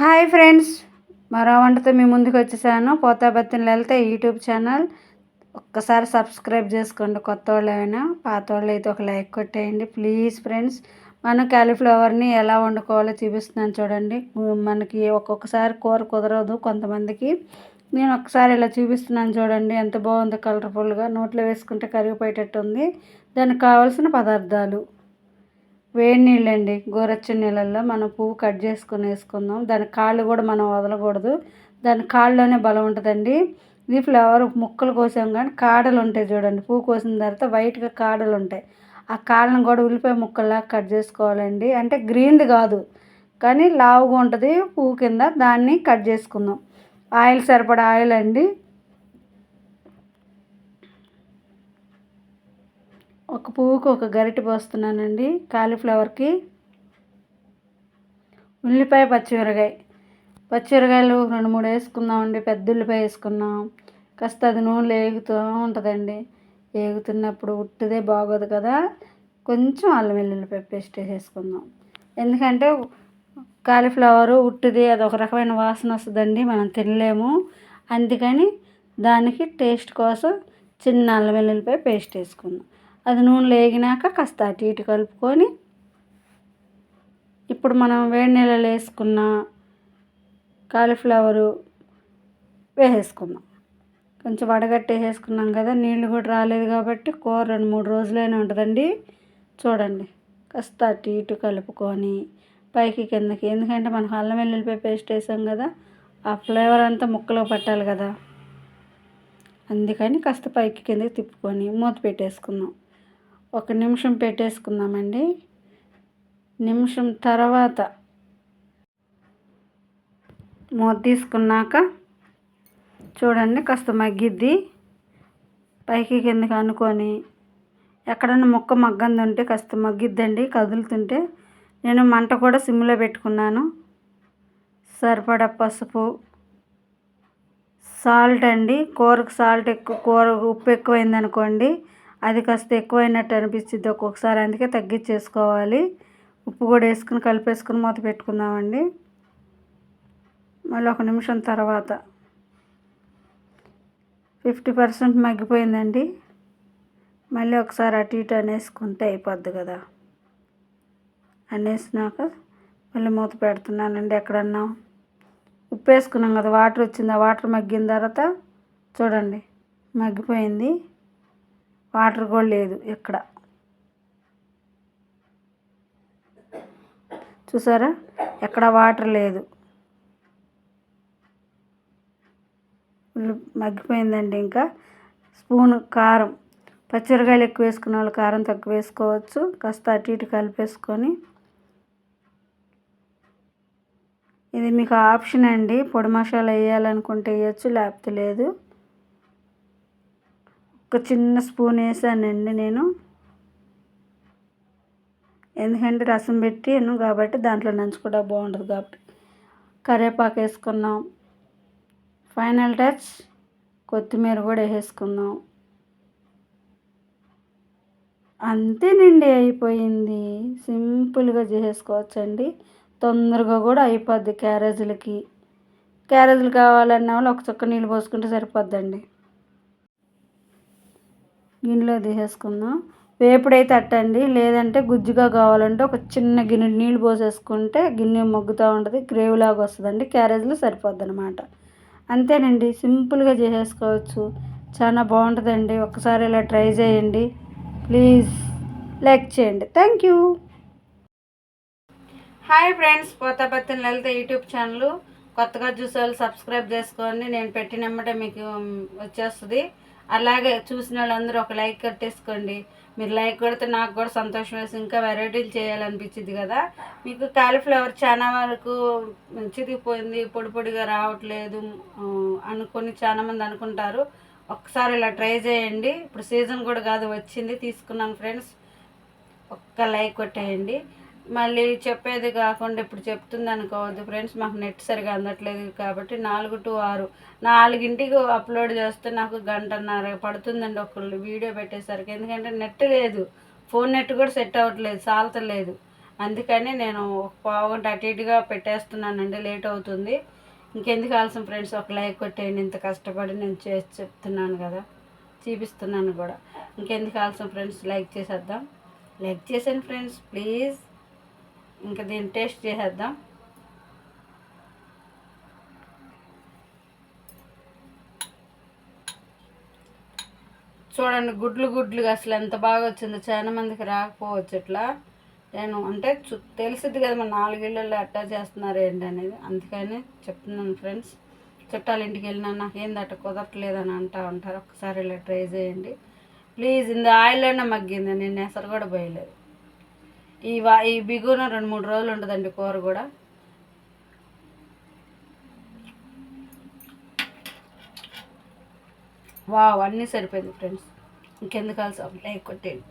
Hi friends మరో వంటతో మీ ముందుకు వచ్చేసాను. Pothabathini Lalitha YouTube channel. ఒక్కసారి సబ్స్క్రైబ్ చేసుకోండి కొత్త వాళ్ళు ఏమైనా పాత వాళ్ళు అయితే ఒక లైక్ కొట్టేయండి. ప్లీజ్ ఫ్రెండ్స్ మనం క్యాలీఫ్లవర్ని ఎలా వండుకోవాలో చూపిస్తున్నాను చూడండి. మనకి ఒక్కొక్కసారి కూర కుదరదు కొంతమందికి. నేను ఒకసారి ఇలా చూపిస్తున్నాను చూడండి. ఎంత బాగుందో కలర్ఫుల్గా నోట్లో వేసుకుంటే కరిగిపోయేటట్టు ఉంది దానికి కావాల్సిన పదార్థాలు. వేడి నీళ్ళండి. గోరచ్చని నీళ్ళల్లో మనం పువ్వు కట్ చేసుకొని వేసుకుందాం. దాని కాళ్ళు కూడా మనం వదలకూడదు. దాని కాళ్ళలోనే బలం ఉంటుందండి. ఇది ఫ్లవర్ ముక్కలు కోసాం కానీ కాడలు ఉంటాయి చూడండి. పువ్వు కోసిన తర్వాత వైట్గా కాడలు ఉంటాయి. ఆ కాళ్ళను కూడా ఉల్లిపాయ ముక్కల్లా కట్ చేసుకోవాలండి. అంటే గ్రీన్ది కాదు కానీ లావుగా ఉంటుంది పువ్వు కింద. దాన్ని కట్ చేసుకుందాం. ఆయిల్ సరిపడా ఆయిల్ అండి. ఒక పువ్వుకి ఒక గరిటె పోస్తున్నానండి కాలీఫ్లవర్కి. ఉల్లిపాయ పచ్చిమిరకాయ. పచ్చిమిరకాయలు రెండు మూడు వేసుకుందామండి పెద్ద ఉల్లిపాయ వేసుకున్నాం. కాస్త అది నూనెలో వేగుతూ ఉంటుందండి. వేగుతున్నప్పుడు ఉట్టిదే బాగోదు కదా. కొంచెం అల్లం వెల్లుల్లిపాయ పేస్ట్ వేసేసుకుందాం. ఎందుకంటే కాలీఫ్లవరు ఉట్టిది అది ఒక రకమైన వాసన వస్తుందండి మనం తినలేము. అందుకని దానికి టేస్ట్ కోసం చిన్న అల్లం వెల్లుల్లిపాయ పేస్ట్ వేసుకుందాం. అది నూనెలో వేగినాక కాస్త అటు ఇటు కలుపుకొని ఇప్పుడు మనం వేడి నీళ్ళలో వేసుకున్న కాలీఫ్లవరు వేసేసుకుందాం. కొంచెం వడగట్టేసేసుకున్నాం కదా నీళ్ళు కూడా రాలేదు కాబట్టి కూర రెండు మూడు రోజులైనా ఉంటుందండి. చూడండి కాస్త అటు ఇటు కలుపుకొని పైకి కిందకి. ఎందుకంటే మనం అల్లం వెల్లుల్లిపాయ పేస్ట్ వేసాం కదా ఆ ఫ్లేవర్ అంతా ముక్కలో పట్టాలి కదా. అందుకని కాస్త పైకి కిందకి తిప్పుకొని మూత పెట్టేసుకుందాం. ఒక నిమిషం పెట్టేసుకుందామండి. నిమిషం తర్వాత మూత తీసుకున్నాక చూడండి కాస్త మగ్గిద్ది. పైకి కిందకి అనుకొని ఎక్కడన్నా ముక్క మగ్గంది ఉంటే కాస్త మగ్గిద్దండి కదులుతుంటే. నేను మంట కూడా సిమ్లో పెట్టుకున్నాను. సరిపడా పసుపు సాల్ట్ అండి. కూరకు సాల్ట్ ఎక్కువ కూర ఉప్పు ఎక్కువైంది అనుకోండి అది కాస్త ఎక్కువైనట్టు అనిపిస్తుంది. ఒక్కొక్కసారి అందుకే తగ్గించేసుకోవాలి. ఉప్పు కూడా వేసుకుని కలిపేసుకుని మూత పెట్టుకుందామండి. మళ్ళీ ఒక నిమిషం తర్వాత. ఫిఫ్టీ పర్సెంట్ మగ్గిపోయిందండి. మళ్ళీ ఒకసారి అటు ఇటు అనేసుకుంటే అయిపోద్ది కదా. అనేసినాక మళ్ళీ మూత పెడుతున్నానండి ఎక్కడన్నా. ఉప్పు వేసుకున్నాం కదా వాటర్ వచ్చింది. ఆ వాటర్ మగ్గిన తర్వాత చూడండి మగ్గిపోయింది. వాటర్ కూడా లేదు ఎక్కడ. చూసారా? ఎక్కడ వాటర్ లేదు. మగ్గిపోయిందండి ఇంకా. స్పూన్ కారం. పచ్చిరకాయలు ఎక్కువ వేసుకున్న వాళ్ళు కారం తక్కువ వేసుకోవచ్చు. కాస్త అటు ఇటు కలిపేసుకొని. ఇది మీకు ఆప్షన్ అండి. పొడి మసాలా వేయాలనుకుంటే వేయచ్చు లేకపోతే లేదు. ఒక చిన్న స్పూన్ వేసానండి నేను. ఎందుకంటే రసం పెట్టాను కాబట్టి దాంట్లో నంచుకోవడం బాగుంటుంది కాబట్టి. కరివేపాకు వేసుకున్నాం. ఫైనల్ టచ్ కొత్తిమీర కూడా వేసుకుందాం. అంతేనండి అయిపోయింది. సింపుల్గా చేసేసుకోవచ్చండి తొందరగా కూడా అయిపోద్ది క్యారేజీలకి. క్యారేజీలు కావాలన్న వాళ్ళు ఒక చుక్క నీళ్ళు పోసుకుంటే సరిపోద్దండి. గిన్నెలో తీసేసుకుందాం. వేపుడైతే అట్టండి. లేదంటే గుజ్జుగా కావాలంటే ఒక చిన్న గిన్నె నీళ్ళు పోసేసుకుంటే గిన్నె మొగ్గుతూ ఉంటుంది గ్రేవీ లాగా వస్తుందండి క్యారేజ్లో సరిపోద్ది అనమాట అంతేనండి సింపుల్గా చేసేసుకోవచ్చు. చాలా బాగుంటుందండి. ఒకసారి ఇలా ట్రై చేయండి. ప్లీజ్ లైక్ చేయండి. Thank you. Hi friends Pothapathini Lalitha YouTube channel. కొత్తగా చూసేవాళ్ళు సబ్స్క్రైబ్ చేసుకోండి. నేను పెట్టినమ్మటే మీకు వచ్చేస్తుంది. అలాగే చూసిన వాళ్ళందరూ ఒక లైక్ కట్టేసుకోండి. మీరు లైక్ కొడితే నాకు కూడా సంతోషం వేసి ఇంకా వెరైటీలు చేయాలనిపించింది కదా. మీకు కాలీఫ్లవర్ చాలా వరకు చిరిగిపోయింది పొడి పొడిగా రావట్లేదు అనుకొని చాలామంది అనుకుంటారు. ఒకసారి ఇలా ట్రై చేయండి. ఇప్పుడు సీజన్ కూడా కాదు వచ్చింది. తీసుకున్నాను ఫ్రెండ్స్. ఒక్క లైక్ కొట్టేయండి. మళ్ళీ చెప్పేది కాకుండా ఇప్పుడు చెప్తుంది అనుకోవద్దు ఫ్రెండ్స్ మాకు నెట్ సరిగా అందట్లేదు కాబట్టి నాలుగు టు ఆరు. నాలుగింటికి అప్లోడ్ చేస్తే నాకు గంటన్నర పడుతుందండి ఒకళ్ళు వీడియో పెట్టేసరికి. ఎందుకంటే నెట్ లేదు. ఫోన్ నెట్ కూడా సెట్ అవ్వట్లేదు సాల్తలేదు. అందుకని నేను ఒక పావు గంట అటు ఇటుగా పెట్టేస్తున్నానండి లేట్ అవుతుంది. ఇంకెందుకు కావాల్సిన ఫ్రెండ్స్ ఒక లైక్ కొట్టేయండి ఇంత కష్టపడి నేను చేసి చెప్తున్నాను కదా చూపిస్తున్నాను కూడా. ఇంకెందుకు కావాల్సిన ఫ్రెండ్స్ లైక్ చేసేద్దాం. లైక్ చేసాను ఫ్రెండ్స్ ప్లీజ్. ఇంకా దీన్ని టేస్ట్ చేసేద్దాం. చూడండి గుడ్లు గుడ్లుగా అసలు ఎంత బాగా వచ్చిందో చాలా మందికి రాకపోవచ్చు ఇట్లా. నేను అంటే చు తెలిసిద్ది కదా మన నాలుగేళ్ళలో అట్టా చేస్తున్నారు ఏంటి అనేది. అందుకని చెప్తున్నాను ఫ్రెండ్స్. చుట్టాలు ఇంటికి వెళ్ళినా నాకేంది అట్ట కుదరట్లేదని అని అంటా ఉంటారు. ఒకసారి ఇలా ట్రై చేయండి. ప్లీజ్ ఇంత అయినా మగ్గింది. నేను ఎసరు కూడా పోయలేదు. ఈ వా ఈ బిగున రెండు మూడు రోజులు ఉంటుందండి కూర కూడా. వావ్ అన్నీ సరిపోయింది ఫ్రెండ్స్. ఇంకెందుకు కాల్సి లైక్ కొట్టేయండి.